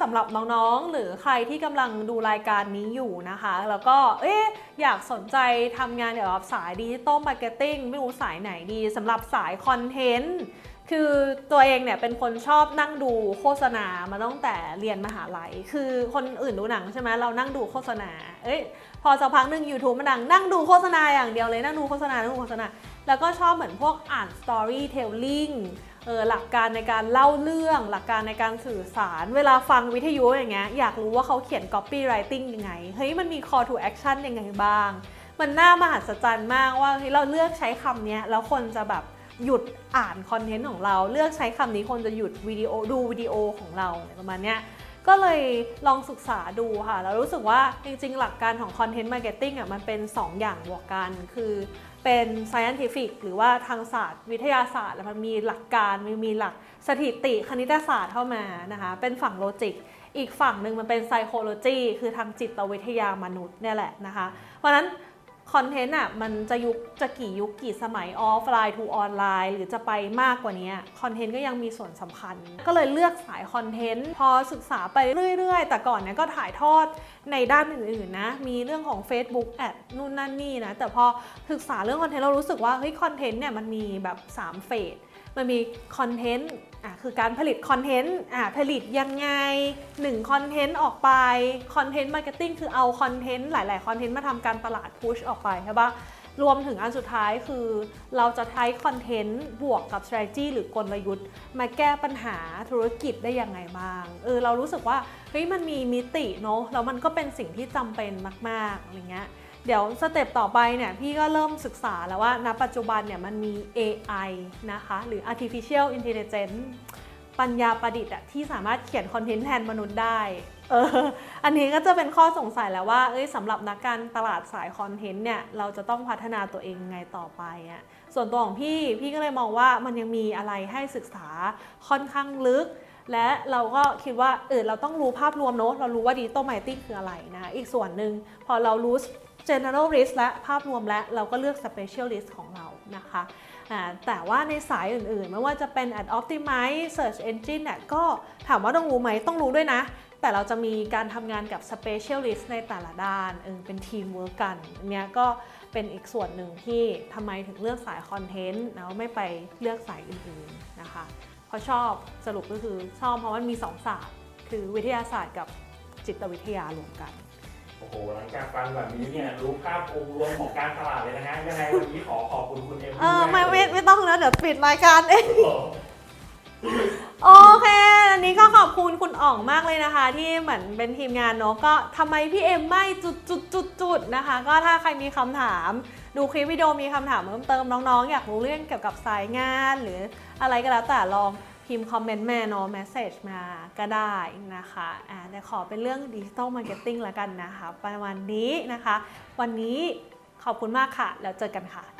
สำหรับน้องๆ หรือใครที่กำลังดูรายการนี้อยู่นะคะ แล้วก็เอ๊ะอยากสนใจทำงานเกี่ยวกับสายดิจิตอลมาร์เก็ตติ้งไม่รู้สายไหนดีสำหรับสายคอนเทนต์คือตัวเองเนี่ยเป็นคนชอบนั่งดูโฆษณามาตั้งแต่เรียนมหาลัย คือคนอื่นดูหนังใช่ไหมเรานั่งดูโฆษณา เอ้ยพอสักพักหนึ่ง YouTube มันดังนั่งดูโฆษณาอย่างเดียวเลยนั่งดูโฆษณานั่งดูโฆษณา แล้วก็ชอบเหมือนพวกอ่าน storytelling เออหลักการในการเล่าเรื่องหลักการในการสื่อสาร เวลาฟังวิทยุอย่างเงี้ยอยากรู้ว่าเขาเขียน copywriting ยังไงเฮ้ยมันมี call to action ยังไงบ้าง มันน่ามหัศจรรย์มากว่าเฮ้ยเราเลือกใช้คำนี้แล้วคนจะแบบหยุดอ่านคอนเทนต์ของเรา เลือกใช้คำนี้คนจะหยุดวิดีโอดูวิดีโอของเราอะไรประมาณเนี้ย ก็เลยลองศึกษาดูค่ะ แล้วรู้สึกว่าจริง ๆ หลักการของ Content Marketing อะมันเป็น 2 อย่างบวกกัน คือเป็น scientific หรือว่าทางศาสตร์วิทยาศาสตร์ แล้วมันมีหลักการมีมีหลักสถิติคณิตศาสตร์เข้ามานะคะ เป็นฝั่งโลจิกอีกฝั่งหนึ่งมันเป็น psychology คือทางจิตวิทยามนุษย์เนี่ยแหละนะคะ เพราะนั้น คอนเทนต์อะมันจะยุคจะกี่ยุคกี่สมัยออฟไลน์ทูออนไลน์หรือจะไปมากกว่านี้คอนเทนต์ก็ยังมีส่วนสำคัญ ก็เลยเลือกสายคอนเทนต์พอศึกษาไปเรื่อย ๆ แต่ก่อนเนี่ยก็ถ่ายทอดในด้านอื่นๆนะมีเรื่องของ Facebook แอดนู่นนั่นนี่นะแต่พอศึกษาเรื่องคอนเทนต์เรารู้สึกว่าเฮ้ยคอนเทนต์เนี่ยมันมีแบบ3เฟส มันมีคอนเทนต์อะคือการผลิตคอนเทนต์อะผลิตยังไง1คอนเทนต์ออกไปคอนเทนต์มาร์เก็ตติ้งคือเอาคอนเทนต์หลาย ๆ คอนเทนต์มาทำการตลาดพุชออกไปใช่ปะรวมถึงอันสุดท้ายคือ เราจะใช้คอนเทนต์บวกกับ strategy หรือกลยุทธ์ มาแก้ปัญหาธุรกิจได้ยังไงบ้างเออเรารู้สึกว่าเฮ้ยมันมีมิติเนาะแล้วมันก็เป็นสิ่งที่จำเป็นมากๆอะไรเงี้ย เดี๋ยวสเต็ปต่อไปเนี่ยพี่ก็เริ่มศึกษาแล้วว่าณปัจจุบันเนี่ยมันมี AI นะคะ หรือ artificial intelligence ปัญญาประดิษฐ์อะที่สามารถเขียนคอนเทนต์แทนมนุษย์ได้เอออันนี้ก็จะเป็นข้อสงสัยแล้วว่า เอ้ยสำหรับนักการตลาดสายคอนเทนต์เนี่ย เราจะต้องพัฒนาตัวเองยังไงต่อไปอะส่วนตัวของพี่ พี่ก็เลยมองว่ามันยังมีอะไรให้ศึกษาค่อนข้างลึก และเราก็คิดว่า เออเราต้องรู้ภาพรวมเนอะเรารู้ว่าดิจิตอลมาร์เก็ตติ้งคืออะไรนะ อีกส่วนหนึ่งพอเรารู้ general risk และภาพรวมและเราก็เลือก specialist ของเรานะคะแต่ว่าในสายอื่นๆ ไม่ว่าจะเป็น ad optimize search engine เนี่ยก็ถามว่าต้องรู้ไหมต้องรู้ด้วยนะ แต่เราจะมีการทำงานกับ specialist ในแต่ละด้านเออเป็นทีมเวิร์กกันเนี้ยก็เป็นอีกส่วนหนึ่งที่ทำไมถึงเลือกสายคอนเทนต์แล้วไม่ไปเลือกสายอื่นๆนะคะเพราะชอบสรุปก็คือชอบเพราะมันมีสองศาสตร์ คือวิทยาศาสตร์กับจิตวิทยารวมกัน โอ้โหหลังจากฟังแบบนี้เนี่ยรู้ภาพองค์รวมของการตลาดเลยนะฮะยังไงวันนี้ขอขอบคุณคุณเอ็มเออไม่ไม่ไม่ต้องแล้วเดี๋ยวปิดรายการเองโอ้โหโอเค อันนี้ก็ขอบคุณคุณอ่องมากเลยนะคะ ที่เหมือนเป็นทีมงานเนาะก็ทำไมพี่เอ็มไม่จุดจุดจุดจุดนะคะ ก็ถ้าใครมีคำถาม ดูคลิปวิดีโอมีคำถามเพิ่มเติมน้องๆ อยากรู้เรื่องเกี่ยวกับสายงานหรืออะไรก็แล้วแต่ลอง พิมพ์คอมเมนต์มาเนาะแมสเซจมาก็ได้นะคะอ่าเดี๋ยวขอเป็นเรื่องดิจิตอลมาร์เก็ตติ้งแล้วกันนะคะ ประมาณนี้นะคะ วันนี้ขอบคุณมากค่ะ แล้วเจอกันค่ะ